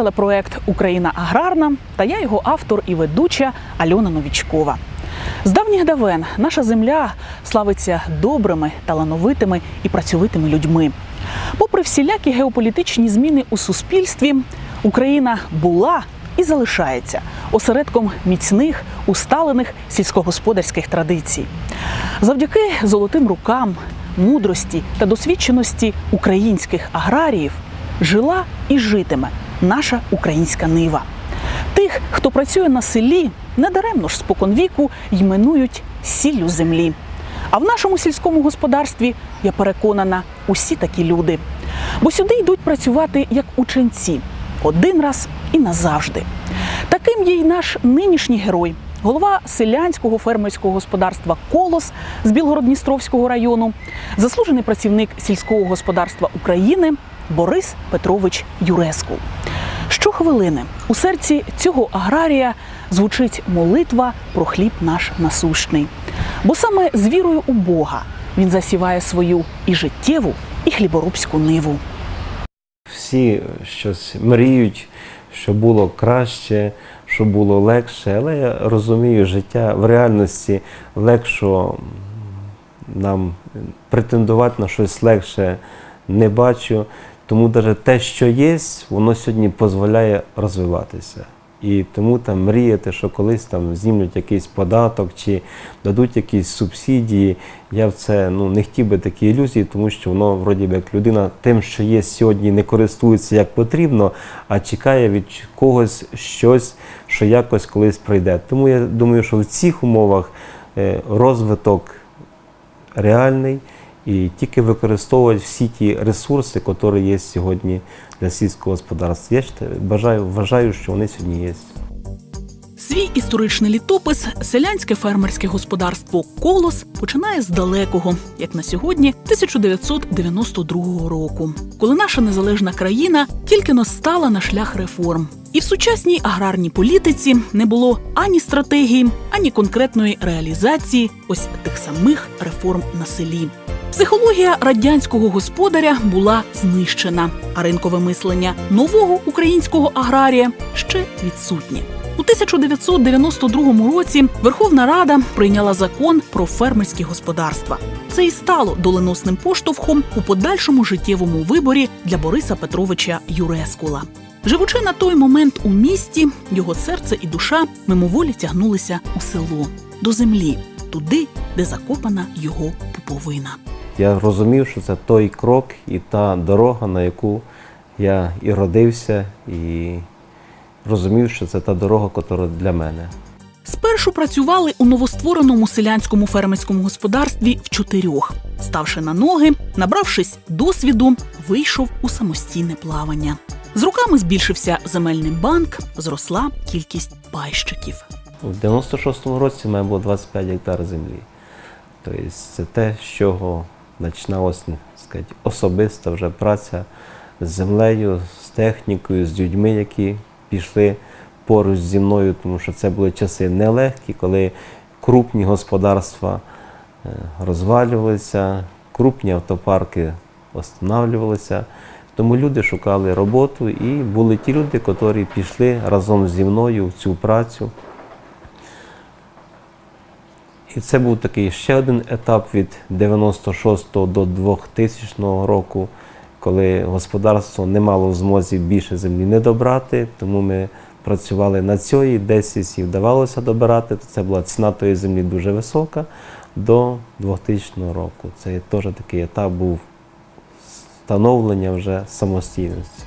Телепроект Україна аграрна та я його автор і ведуча Альона Новічкова. З давніх давен наша земля славиться добрими, талановитими і працьовитими людьми. Попри всілякі геополітичні зміни у суспільстві, Україна була і залишається осередком міцних, усталених сільськогосподарських традицій. Завдяки золотим рукам, мудрості та досвідченості українських аграріїв жила і житиме наша українська нива. Тих, хто працює на селі, недаремно ж споконвіку іменують сіллю землі. А в нашому сільському господарстві, я переконана, усі такі люди. Бо сюди йдуть працювати як ученці один раз і назавжди. Таким є й наш нинішній герой, голова селянського фермерського господарства Колос з Білгород-Дністровського району, заслужений працівник сільського господарства України Борис Петрович Юрескул. Щохвилини у серці цього аграрія звучить молитва про хліб наш насущний. Бо саме з вірою у Бога він засіває свою і життєву, і хліборобську ниву. Всі щось мріють, що було краще, що було легше, але я розумію, життя в реальності легшо нам претендувати на щось легше не бачу. Тому навіть те, що є, воно сьогодні дозволяє розвиватися. І тому там мріяти, що колись там знімуть якийсь податок чи дадуть якісь субсидії. Я в це ну, не хотів би такі ілюзії, тому що воно вроді би як людина тим, що є сьогодні, не користується як потрібно, а чекає від когось щось, що якось колись прийде. Тому я думаю, що в цих умовах е, розвиток реальний і тільки використовувати всі ті ресурси, які є сьогодні для сільського господарства. Я бажаю, вважаю, що вони сьогодні є. Свій історичний літопис селянське фермерське господарство Колос починає з далекого, як на сьогодні, 1992 року, коли наша незалежна країна тільки но стала на шлях реформ. І в сучасній аграрній політиці не було ані стратегії, ані конкретної реалізації ось тих самих реформ на селі. Психологія радянського господаря була знищена, а ринкове мислення нового українського аграрія ще відсутнє. У 1992 році Верховна Рада прийняла закон про фермерські господарства. Це і стало доленосним поштовхом у подальшому життєвому виборі для Бориса Петровича Юрескула. Живучи на той момент у місті, його серце і душа мимоволі тягнулися у село до землі, туди, де закопана його пуповина. Я розумів, що це той крок і та дорога, на яку я і родився, і розумів, що це та дорога, яка для мене. Спершу працювали у новоствореному селянському фермерському господарстві в чотирьох. Ставши на ноги, набравшись досвіду, вийшов у самостійне плавання. З руками збільшився земельний банк, зросла кількість пайщиків. У 96-му році в мене було 25 гектар землі. Тобто це те, з чого починалася сказати, особиста вже праця з землею, з технікою, з людьми, які пішли поруч зі мною, тому що це були часи нелегкі, коли крупні господарства е, розвалювалися, крупні автопарки останавливалися. Тому люди шукали роботу і були ті люди, які пішли разом зі мною в цю працю. І це був такий ще один етап від 96 до 2000 року, коли господарство не мало в змозі більше землі не добрати, тому ми працювали на цій, десь її вдавалося добирати. Це була ціна тої землі дуже висока до 2000 року. Це теж такий етап був становлення вже самостійності.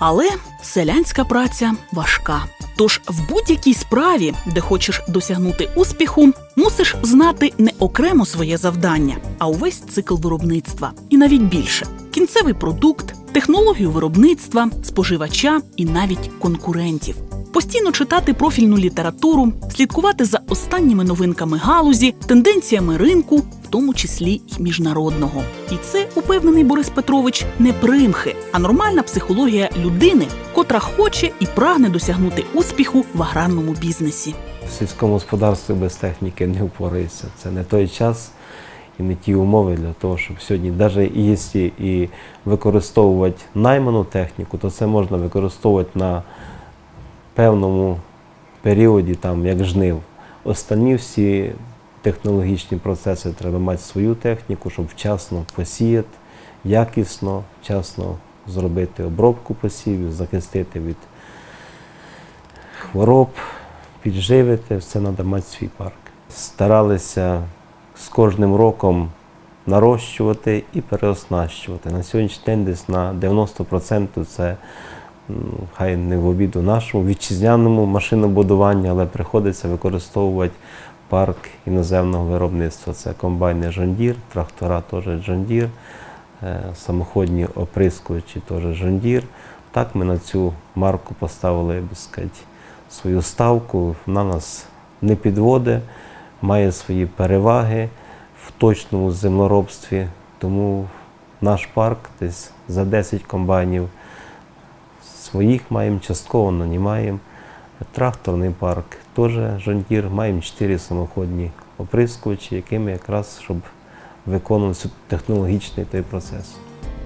Але селянська праця важка. Тож в будь-якій справі, де хочеш досягнути успіху, мусиш знати не окремо своє завдання, а увесь цикл виробництва. І навіть більше кінцевий продукт, технологію виробництва, споживача і навіть конкурентів. Постійно читати профільну літературу, слідкувати за останніми новинками галузі, тенденціями ринку, в тому числі й міжнародного. І це, упевнений Борис Петрович, не примхи, а нормальна психологія людини, котра хоче і прагне досягнути успіху в аграрному бізнесі. В сільському господарстві без техніки не впорається. Це не той час. і не ті умови для того, щоб сьогодні, навіть і використовувати найману техніку, то це можна використовувати на певному періоді, там, як жнив. Останні всі технологічні процеси треба мати свою техніку, щоб вчасно посіяти, якісно, вчасно зробити обробку посівів, захистити від хвороб, підживити, все треба мати свій парк. Старалися з кожним роком нарощувати і переоснащувати. На сьогоднішній день десь на 90% це хай не в обіду нашому вітчизняному машинобудуванню, але приходиться використовувати парк іноземного виробництва. Це комбайни Deere, трактора теж Deere, е, самоходні оприскувачі теж Deere. Так ми на цю марку поставили, я би сказати, свою ставку. Вона нас не підводить, має свої переваги в точному землеробстві. Тому наш парк десь за 10 комбайнів своїх маємо, частково нанімаємо. Тракторний парк теж жонтір, маємо 4 самоходні оприскувачі, якими якраз щоб виконувати технологічний той процес.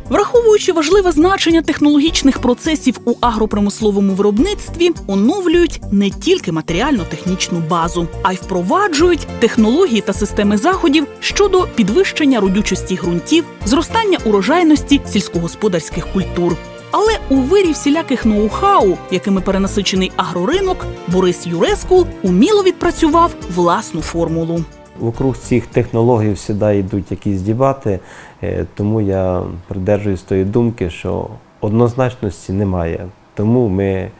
Враховуючи важливе значення технологічних процесів у агропромисловому виробництві, оновлюють не тільки матеріально-технічну базу, а й впроваджують технології та системи заходів щодо підвищення родючості ґрунтів, зростання урожайності сільськогосподарських культур. Але у вирі всіляких ноу-хау, якими перенасичений агроринок, Борис Юрескул уміло відпрацював власну формулу. Вокруг цих технологій завжди йдуть якісь дебати, е, тому я придержуюсь тої думки, що однозначності немає. Тому ми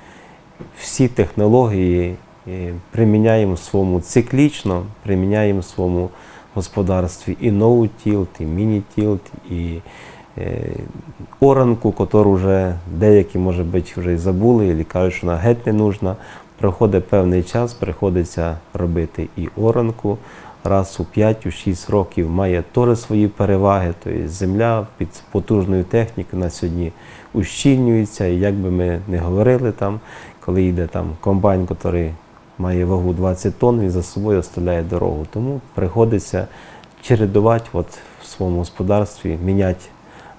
всі технології е, приміняємо своєму циклічно, приміняємо своєму господарстві і ноутілт, і міні-тілт, і е, оранку, яку вже деякі, може бути, вже і забули, або кажуть, що вона геть не нужна. Проходить певний час, приходиться робити і оранку. Раз у 5-6 років має теж свої переваги. Тобто земля під потужною технікою на сьогодні ущільнюється. І як би ми не говорили там, коли йде там комбайн, який має вагу 20 тонн, він за собою оставляє дорогу. Тому приходиться чередувати от в своєму господарстві, міняти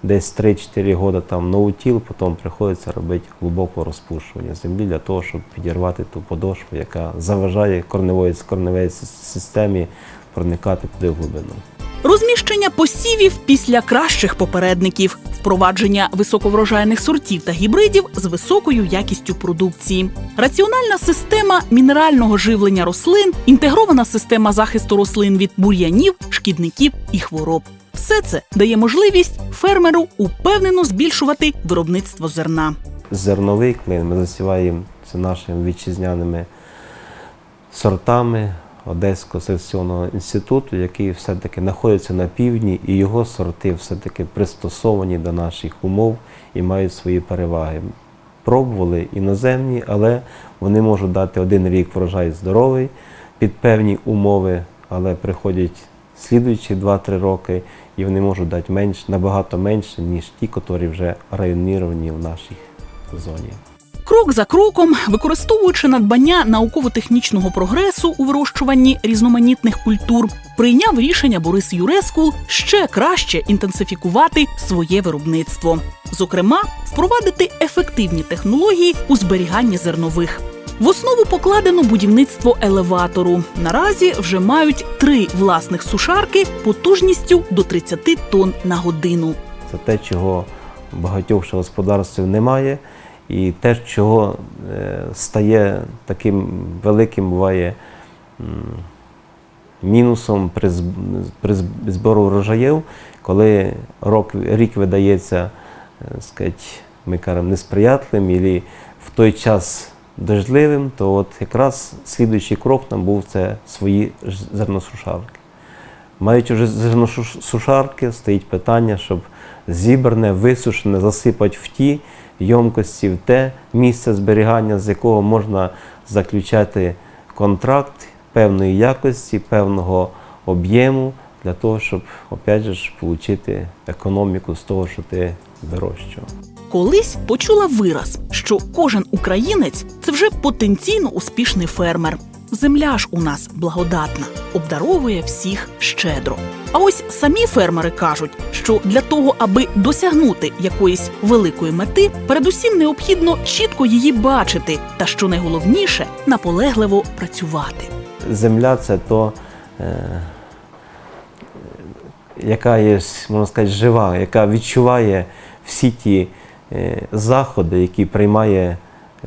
десь 3-4 роки там ноутіл, потім приходиться робити глибоке розпушування землі для того, щоб підірвати ту подошву, яка заважає корневої корневій системі проникати туди в глибину. Розміщення посівів після кращих попередників, впровадження високоврожайних сортів та гібридів з високою якістю продукції, раціональна система мінерального живлення рослин, інтегрована система захисту рослин від бур'янів, шкідників і хвороб. Все це дає можливість фермеру упевнено збільшувати виробництво зерна. Зерновий клин ми засіваємо це нашими вітчизняними сортами Одеського селекційного інституту, який все-таки знаходиться на півдні, і його сорти все-таки пристосовані до наших умов і мають свої переваги. Пробували іноземні, але вони можуть дати один рік врожай здоровий під певні умови, але приходять слідуючі 2-3 роки, і вони можуть дати менш, набагато менше, ніж ті, які вже районіровані в нашій зоні. Крок за кроком, використовуючи надбання науково-технічного прогресу у вирощуванні різноманітних культур, прийняв рішення Борис Юрескул ще краще інтенсифікувати своє виробництво, зокрема, впровадити ефективні технології у зберіганні зернових. В основу покладено будівництво елеватору. Наразі вже мають три власних сушарки потужністю до 30 тонн на годину. Це те, чого багатьох ще господарствів немає, і те, чого е, стає таким великим, буває мінусом при, зб- при зб- збору врожаїв, коли рок, рік видається, е, сказать, ми кажемо, несприятливим, або в той час дождливим, то от якраз слідуючий крок нам був це свої зерносушарки. Маючи вже зерносушарки, стоїть питання, щоб зібране, висушене засипати в ті ємкості, в те місце зберігання, з якого можна заключати контракт певної якості, певного об'єму, для того, щоб опять же отримати економіку з того, що ти вирощував. Колись почула вираз, що кожен українець це вже потенційно успішний фермер. земля ж у нас благодатна, обдаровує всіх щедро. А ось самі фермери кажуть, що для того, аби досягнути якоїсь великої мети, передусім необхідно чітко її бачити, та що найголовніше наполегливо працювати. Земля це то, е, яка є, можна сказати, жива, яка відчуває всі ті заходи, які приймає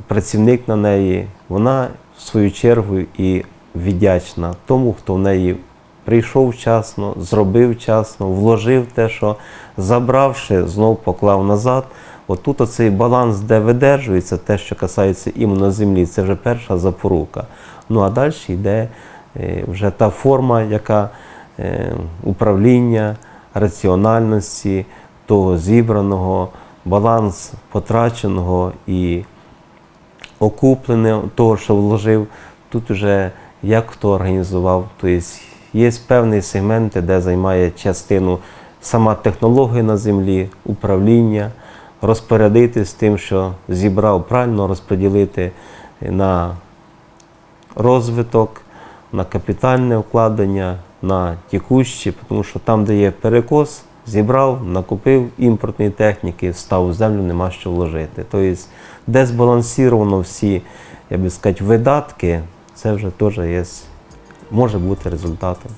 працівник на неї. Вона, в свою чергу, і вдячна тому, хто в неї прийшов вчасно, зробив вчасно, вложив те, що забравши, знов поклав назад. Отут оцей баланс, де видержується, те, що касається іменно землі, це вже перша запорука. Ну а далі йде е, вже та форма, яка е, управління, раціональності, того зібраного, баланс потраченого і окуплене того, що вложив. Тут вже як хто організував. Тобто є певні сегменти, де займає частину сама технологія на землі, управління, розпорядитись тим, що зібрав, правильно розподілити на розвиток, на капітальне вкладення, на текущі, тому що там, де є перекос, зібрав, накупив імпортної техніки, став у землю, нема що вложити. Тобто, де збалансовано всі, я би сказати, видатки, це вже теж є, може бути результатом.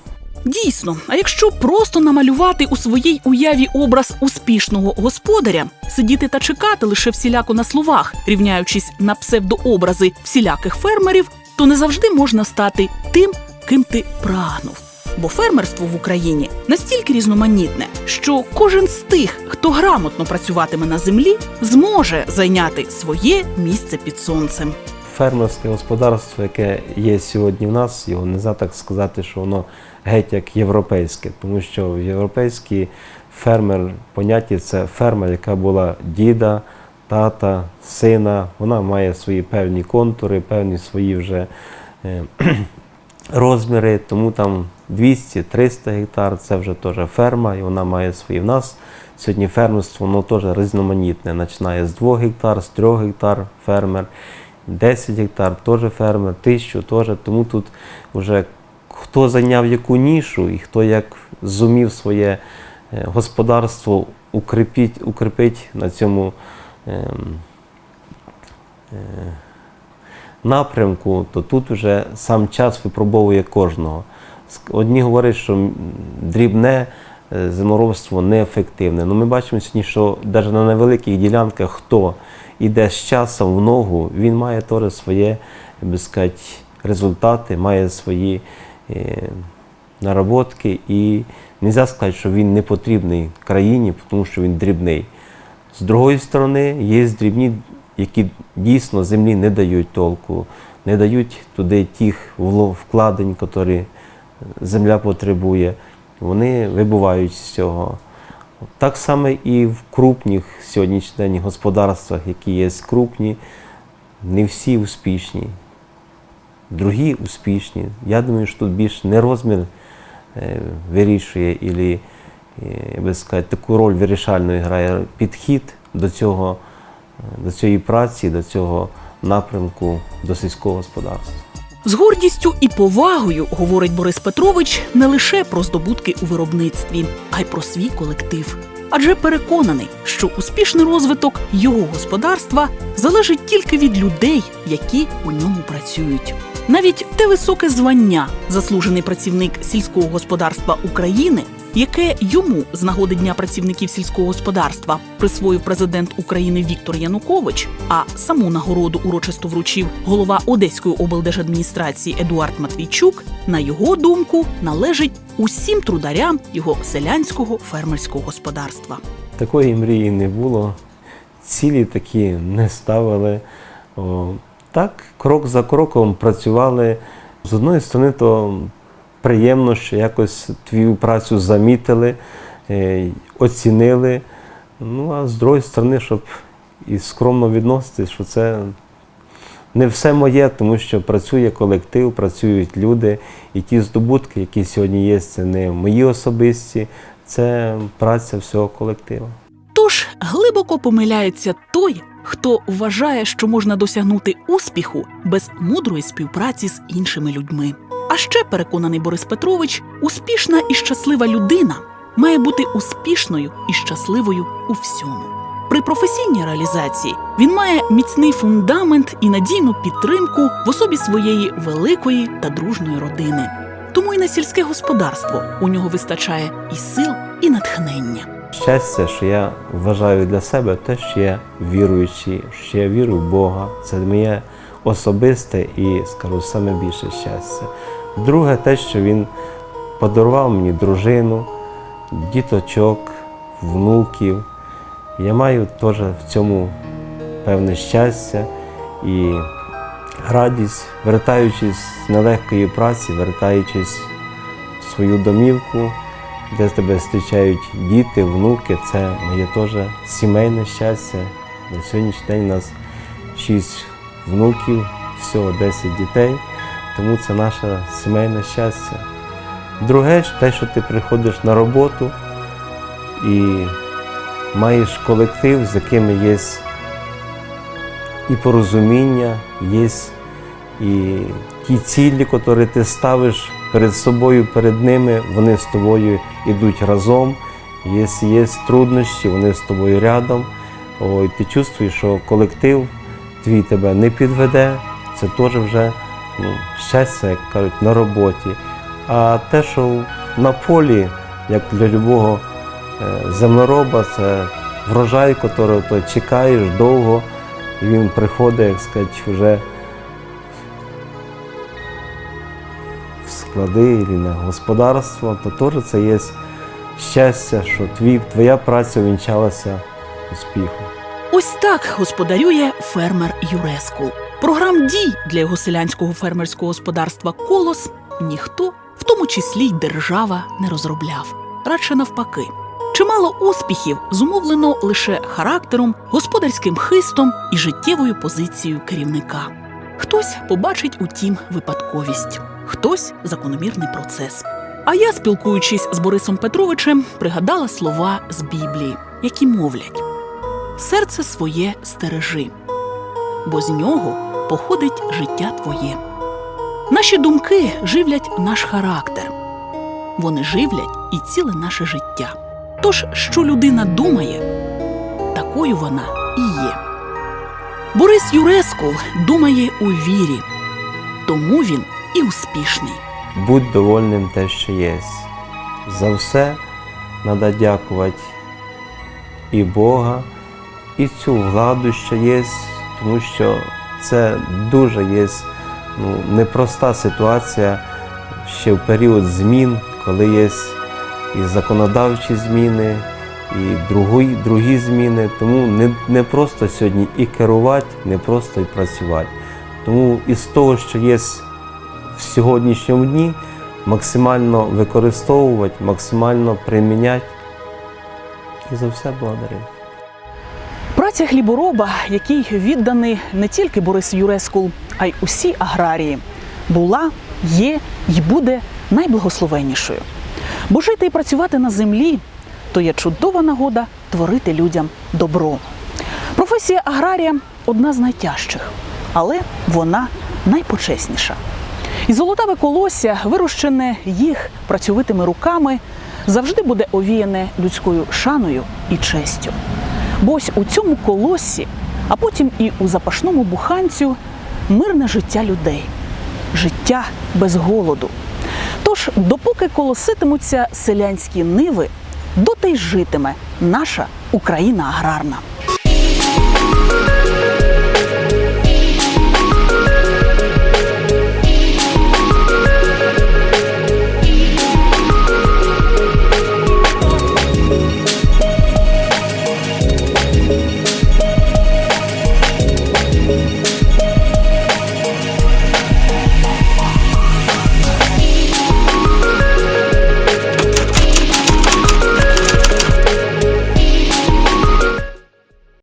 Дійсно, а якщо просто намалювати у своїй уяві образ успішного господаря, сидіти та чекати лише всіляко на словах, рівняючись на псевдообрази всіляких фермерів, то не завжди можна стати тим, ким ти прагнув. Бо фермерство в Україні настільки різноманітне, що кожен з тих, хто грамотно працюватиме на землі, зможе зайняти своє місце під сонцем. Фермерське господарство, яке є сьогодні в нас, його не можна так сказати, що воно геть як європейське, тому що в європейській фермер поняття це ферма, яка була діда, тата, сина. Вона має свої певні контури, певні свої вже е, розміри, тому там 200-300 гектар це вже теж ферма, і вона має свої. В нас сьогодні фермерство воно теж різноманітне. Починає з 2 гектар, з 3 гектар фермер, 10 гектар теж фермер, 1000 теж. Тому тут вже хто зайняв яку нішу і хто як зумів своє е, господарство укріпить, укріпить на цьому. ем, е, напрямку, то тут вже сам час випробовує кожного. Одні говорять, що дрібне е, землеробство неефективне. Ну, ми бачимо сьогодні, що навіть на невеликих ділянках, хто йде з часом в ногу, він має теж своє, би сказати, результати, має свої е, наработки. І не можна сказати, що він не потрібний країні, тому що він дрібний. З другої сторони, є дрібні, які дійсно землі не дають толку, не дають туди тих вкладень, які земля потребує. Вони вибувають з цього. Так само і в крупних сьогоднішній день господарствах, які є крупні, не всі успішні, другі успішні. Я думаю, що тут більш не розмір е, вирішує, і, я би сказати, таку роль вирішальну грає підхід до цього, е, до цієї праці, до цього напрямку, до сільського господарства. З гордістю і повагою говорить Борис Петрович не лише про здобутки у виробництві, а й про свій колектив. Адже переконаний, що успішний розвиток його господарства залежить тільки від людей, які у ньому працюють. Навіть те високе звання, заслужений працівник сільського господарства України, яке йому з нагоди Дня працівників сільського господарства присвоїв президент України Віктор Янукович, а саму нагороду урочисто вручив голова Одеської облдержадміністрації Едуард Матвійчук, на його думку, належить усім трударям його селянського фермерського господарства. Такої мрії не було, цілі такі не ставили. Так, крок за кроком працювали. З одної сторони, то приємно, що якось твою працю замітили, е, оцінили. Ну, а з другої сторони, щоб і скромно відноситись, що це не все моє, тому що працює колектив, працюють люди, і ті здобутки, які сьогодні є, це не мої особисті, це праця всього колективу. Тож глибоко помиляється той, хто вважає, що можна досягнути успіху без мудрої співпраці з іншими людьми. А ще переконаний Борис Петрович, успішна і щаслива людина має бути успішною і щасливою у всьому. При професійній реалізації він має міцний фундамент і надійну підтримку в особі своєї великої та дружної родини. Тому і на сільське господарство у нього вистачає і сил, і натхнення. Щастя, що я вважаю для себе те, що я віруючий, що я вірю в Бога. Це моє особисте і, скажу, саме більше щастя. Друге, те, що він подарував мені дружину, діточок, внуків. Я маю теж в цьому певне щастя і радість, вертаючись з нелегкої праці, вертаючись в свою домівку, де тебе зустрічають діти, внуки, це моє теж сімейне щастя. На сьогоднішній день у нас шість внуків, всього 10 дітей, тому це наше сімейне щастя. Друге, те, що ти приходиш на роботу і маєш колектив, з якими є і порозуміння, є і ті цілі, які ти ставиш перед собою, перед ними, вони з тобою йдуть разом. Якщо є труднощі, вони з тобою рядом. Ой, ти чувствуєш, що колектив твій тебе не підведе, це теж вже ну, щастя, як кажуть, на роботі. А те, що на полі, як для любого е, землероба, це врожай, ти чекаєш довго, і він приходить, як сказати, вже склади і на господарство, то теж це є щастя, що твій, твоя праця увінчалася успіхом. Ось так господарює фермер Юрескул. Програм дій для його селянського фермерського господарства Колос ніхто, в тому числі й держава, не розробляв. Радше навпаки. Чимало успіхів зумовлено лише характером, господарським хистом і життєвою позицією керівника. Хтось побачить у тім випадковість, хтось закономірний процес. А я, спілкуючись з Борисом Петровичем, пригадала слова з Біблії, які мовлять: серце своє стережи, бо з нього походить життя твоє. Наші думки живлять наш характер, вони живлять і ціле наше життя. Тож, що людина думає, такою вона і є. Борис Юрескул думає у вірі, тому він і успішний. Будь довольним те, що є. За все треба дякувати і Бога, і цю владу, що є, тому що це дуже є ну, непроста ситуація ще в період змін, коли є і законодавчі зміни, і другі, другі зміни. Тому не, не просто сьогодні і керувати, не просто і працювати. Тому із того, що є в сьогоднішньому дні, максимально використовувати, максимально приміняти. І за все благодарю. Праця хлібороба, який відданий не тільки Борис Юрескул, а й усі аграрії, була, є і буде найблагословеннішою. Бо жити і працювати на землі то є чудова нагода творити людям добро. Професія аграрія одна з найтяжчих, але вона найпочесніша. І золотаве колосся, вирощене їх працьовитими руками, завжди буде овіяне людською шаною і честю. Бо ось у цьому колоссі, а потім і у запашному буханцю мирне життя людей, життя без голоду. Тож, допоки колоситимуться селянські ниви, доти й житиме наша Україна аграрна.